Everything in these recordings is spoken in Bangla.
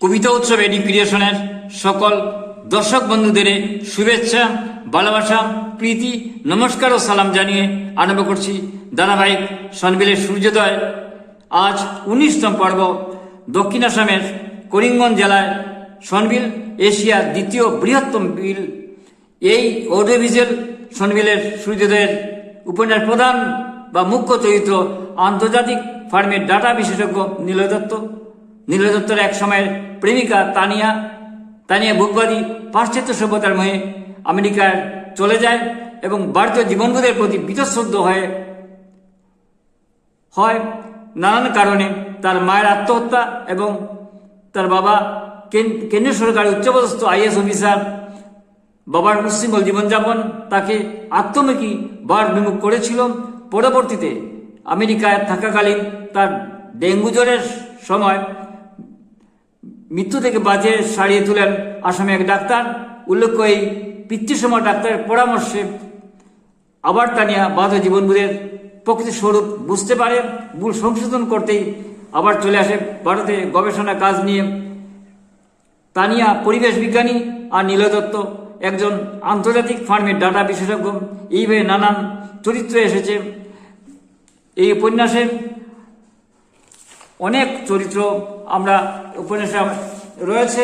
কবিতা উৎসব এডি ক্রিয়েশনের সকল দর্শক বন্ধুদের শুভেচ্ছা, ভালোবাসা, প্রীতি, নমস্কার ও সালাম জানিয়ে আরম্ভ করছি ধারাবাহিক সনবিলের সূর্যোদয়। আজ উনিশতম পর্ব দক্ষিণ আসামের করিমগঞ্জ জেলায় সনবিল এশিয়ার দ্বিতীয় বৃহত্তম বিল। এই অডিওভিজুয়াল সনবিলের সূর্যোদয়ের উপন্যাস প্রধান বা মুখ্য চরিত্র আন্তর্জাতিক ফার্মের ডাটা বিশেষজ্ঞ নীল দত্ত নীল দত্তর এক সময়ের প্রেমিকা তানিয়া। তানিয়া বুকবাদী পাশ্চাত্য সভ্যতার মহে আমেরিকায় চলে যায় এবং ভারতীয় জীবনবোধের প্রতি বীতশ্রদ্ধ হয়ে, হয়। নানান কারণে তার মায়ের আত্মহত্যা এবং তার বাবা কেন- কেন্দ্রীয় সরকারের উচ্চপদস্থ আইএস অফিসার বাবার উচ্ছৃঙ্খল জীবনযাপন তাকে আত্মমুখী বার বিমুখ করেছিল। পরবর্তীতে আমেরিকায় থাকাকালীন তার ডেঙ্গু জ্বরের সময় মৃত্যু থেকে বাঁচিয়ে সারিয়ে তুলেন আসামে এক ডাক্তার। উল্লেখ্য, এই পিতৃসময় ডাক্তারের পরামর্শে আবার তানিয়া বাধ জীবনবোধের প্রকৃতি স্বরূপ বুঝতে পারে, ভুল সংশোধন করতেই আবার চলে আসে ভারতে গবেষণা কাজ নিয়ে। তানিয়া পরিবেশ বিজ্ঞানী আর নীলদত্ত, একজন আন্তর্জাতিক ফার্মের ডাটা বিশেষজ্ঞ, এইভাবে নানান চরিত্র এসেছে। এই উপন্যাসে অনেক চরিত্র আমরা উপন্যাসে রয়েছে।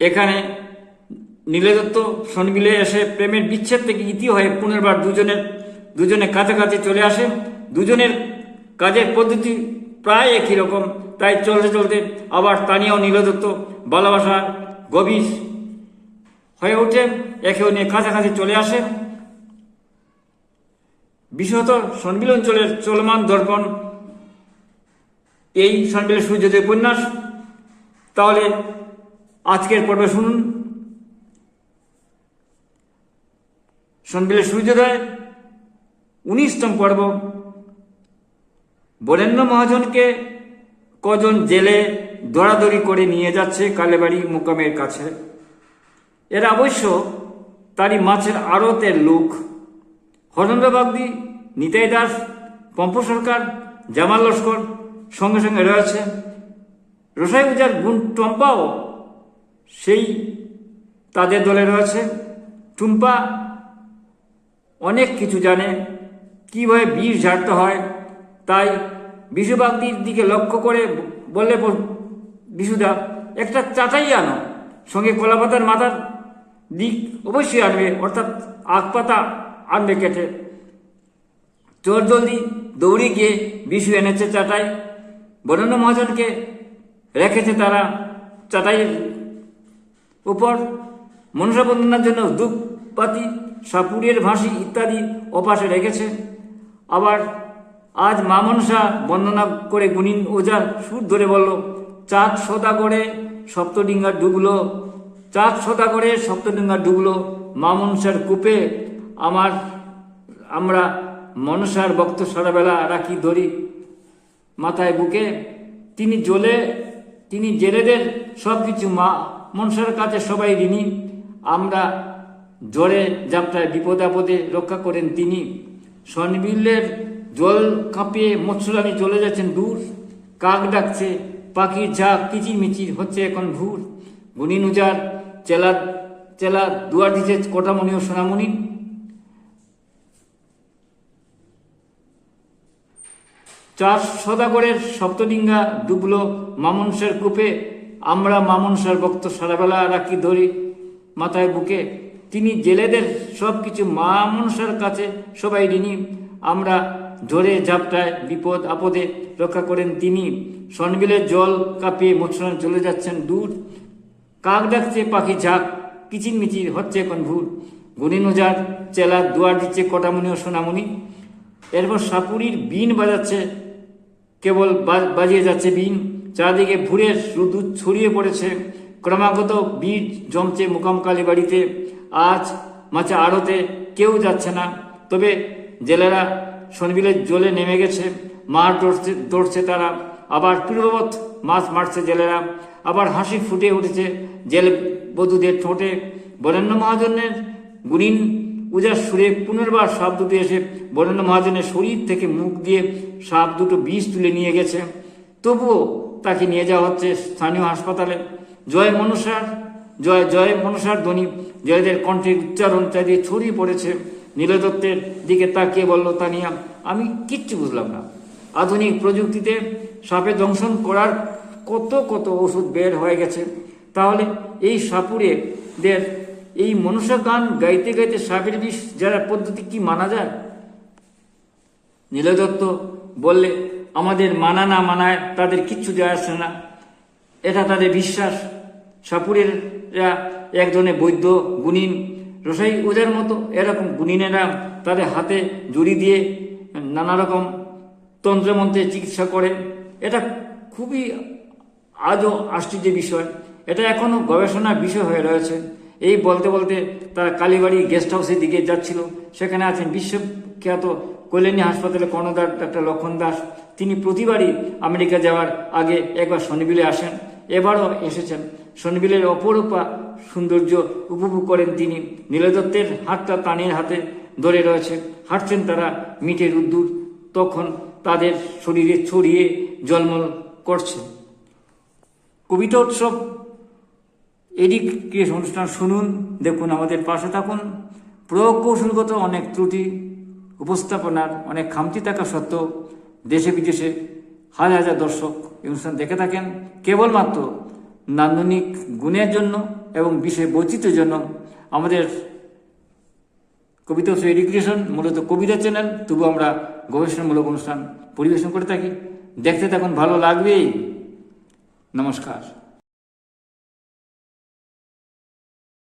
এখানে নীলদত্ত সনবিলে এসে প্রেমের বিচ্ছেদ থেকে ইতি হয়ে পুনর্বার দুজনের দুজনে কাছাকাছি চলে আসে। দুজনের কাজের পদ্ধতি প্রায় একই রকম, তাই চলতে চলতে আবার তানিয়া নীলদত্ত ভালোবাসা গভীর হয়ে ওঠে, একে নিয়ে কাছাকাছি চলে আসে। বিশেষত সনবিল অঞ্চলের চলমান দর্পণ, এই সনবিলের সূর্যোদয় উপন্যাস। তাহলে আজকের পর্বে শুনুন। সনবিলের সূর্যোদয়, উনিশতম পর্ব। বরেণ্য মহাজনকে কজন জেলে দৌড়াদৌড়ি করে নিয়ে যাচ্ছে কালেবাড়ি মোকামের কাছে? এরা অবশ্য তারই মাছের আড়তের লোক হরেন্দ্র বাগদি, নিতাই দাস, পম্প সরকার, জামাল লস্কর, সঙ্গে সঙ্গে রয়েছে রসাই উজার গুণ টম্পাও সেই তাদের দলে রয়েছে। টুম্পা অনেক কিছু জানে, কীভাবে বিষ ঝাড়তে হয়, তাই বিশুবাগদির দিকে লক্ষ্য করে বললে বিশুদা, একটা চাটাই আনো, সঙ্গে কলাপাতার মাথার দিক অবশ্যই আনবে, অর্থাৎ আখ পাতা আনবে কেটে। চোর জলদি দৌড়ে গিয়ে বিশু এনেছে চাটাই বরেণ্য মহাজনকে রেখেছে তারা চাটাইয়ের উপর। মনসা বন্দনার জন্য ধূপপাতি সাপুরের ভাসি ইত্যাদি অপাশে রেখেছে। আবার আজ মা মনসা বন্দনা করে গুণিন ওজা সুর ধরে বলল, চাঁদ সদা করে সপ্তডিঙ্গা ডুবলো, চাঁদ সদা করে সপ্তডিঙ্গা ডুবলো মা মনসার কূপে আমার, আমরা মনসার বক্ত সারাবেলা রাখি ধরি মাথায় বুকে। তিনি জ্বলে, তিনি জেলেদের সব কিছু মা, মনসার কাছে সবাই ঋণী। আমরা জ্বরে যাত্রায় বিপদ আপদে রক্ষা করেন তিনি। সনবিলের জল কাঁপিয়ে মৎস্যরানী চলে যাচ্ছেন দূর। কাক ডাকছে, পাখির ঝাঁক কিচির মিচির হচ্ছে এখন ভুর গুণী নুজার চেলা চেলা দুয়ার দিচ্ছে কটামণি ও সোনামণি। চার সদাগরের সপ্তডিঙ্গা ডুবলো মামনসার কূপে। আমরা মামনসার ভক্ত সারাবেলা রাখি ধরি মাথায় বুকে। তিনি জেলেদের সব কিছু মামনসার কাছে সবাই ঋণী। আমরা ঝরে ঝাপটায় বিপদ আপদে রক্ষা করেন তিনি। সনবিলের জল কাঁপিয়ে মৎস্যরান চলে যাচ্ছেন দূর। কাক ডাকছে, পাখি ঝাঁক কিচির মিচির হচ্ছে এখন ভুর গুণিনুজার চেলা দুয়ার দিচ্ছে কটামণি ও সোনামুনি। এরপর সাপুরির বিন বাজাচ্ছে কেবল বাজিয়ে যাচ্ছে বিন। চারদিকে ভুরের রুদু ছড়িয়ে পড়েছে। ক্রমাগত বীর জমছে মোকামকালী বাড়িতে। আজ মাছে আড়তে কেউ যাচ্ছে না। তবে জেলেরা সনবিলের জলে নেমে গেছে। মার দৌড়ছে দৌড়ছে তারা। আবার পূর্ববৎ মাছ মারছে জেলেরা। আবার হাসি ফুটে উঠেছে জেল বধূদের ঠোঁটে। বরেণ্য মহাজনের গুণিন উজার সুরে পুনর্বার সাপ দুটো এসে বরেন্দ্র মহাজনের শরীর থেকে মুখ দিয়ে সাপ দুটো বিষ তুলে নিয়ে গেছে। তবুও তাকে নিয়ে যাওয়া হচ্ছে স্থানীয় হাসপাতালে। জয় মনসার, জয় জয় মনসার ধ্বনি জয়দের কণ্ঠের উচ্চারণ চারিদিকে ছড়িয়ে পড়েছে। নীলদত্তের দিকে তাকিয়ে বলল, তানিয়া, আমি কিচ্ছু বুঝলাম না। আধুনিক প্রযুক্তিতে সাপে দংশন করার কত কত ওষুধ বের হয়ে গেছে। তাহলে এই সাপুরেদের এই মনুষ্য গান গাইতে গাইতে সাপের বিষ যারা পদ্ধতি কি মানা যায়? নীলদত্ত বললে, আমাদের মানা না মানায় তাদের কিচ্ছু যায় আসে না। এটা তাদের বিশ্বাস। সাপুরেরা এক ধরনের বৈদ্য, গুণিন, রসাই ওদের মতো এরকম গুণিনেরা তাদের হাতে জড়ি দিয়ে নানা রকম তন্ত্রমন্ত্রে চিকিৎসা করে। এটা খুবই আজও আশ্চর্যের বিষয়। এটা এখনও গবেষণার বিষয় হয়ে রয়েছে। এই বলতে বলতে তারা কালীবাড়ি গেস্ট হাউসের দিকে যাচ্ছিল। সেখানে আছেন বিশ্বখ্যাত কল্যাণী হাসপাতালে কর্ণধার ডাক্তার লক্ষণ দাস। তিনি প্রতিবারই আমেরিকা যাওয়ার আগে একবার শনিবিলে আসেন, এবারও এসেছেন। শনিবিলের অপরূপা সৌন্দর্য উপভোগ করেন তিনি। নীলদত্তের হাতটা তানের হাতে ধরে রয়েছে। হাঁটছেন তারা মিঠে রুদ্দুর। তখন তাদের শরীরে ছড়িয়ে জলমল করছে। কবিতা উৎসব এডিক ক্রিয়েশ অনুষ্ঠান শুনুন, দেখুন, আমাদের পাশে থাকুন। প্রকৌশলগত অনেক ত্রুটি, উপস্থাপনার অনেক খামতি থাকা সত্ত্বেও দেশে বিদেশে হাজার হাজার দর্শক এই অনুষ্ঠান দেখে থাকেন। কেবলমাত্র নান্দনিক গুণের জন্য এবং বিষয় বৈচিত্র্যের জন্য আমাদের কবিতা উৎসব এডুকেশন মূলত কবিতা চ্যানেল তবু আমরা গবেষণামূলক অনুষ্ঠান পরিবেশন করে থাকি। দেখতে তখন ভালো লাগবেই। নমস্কার।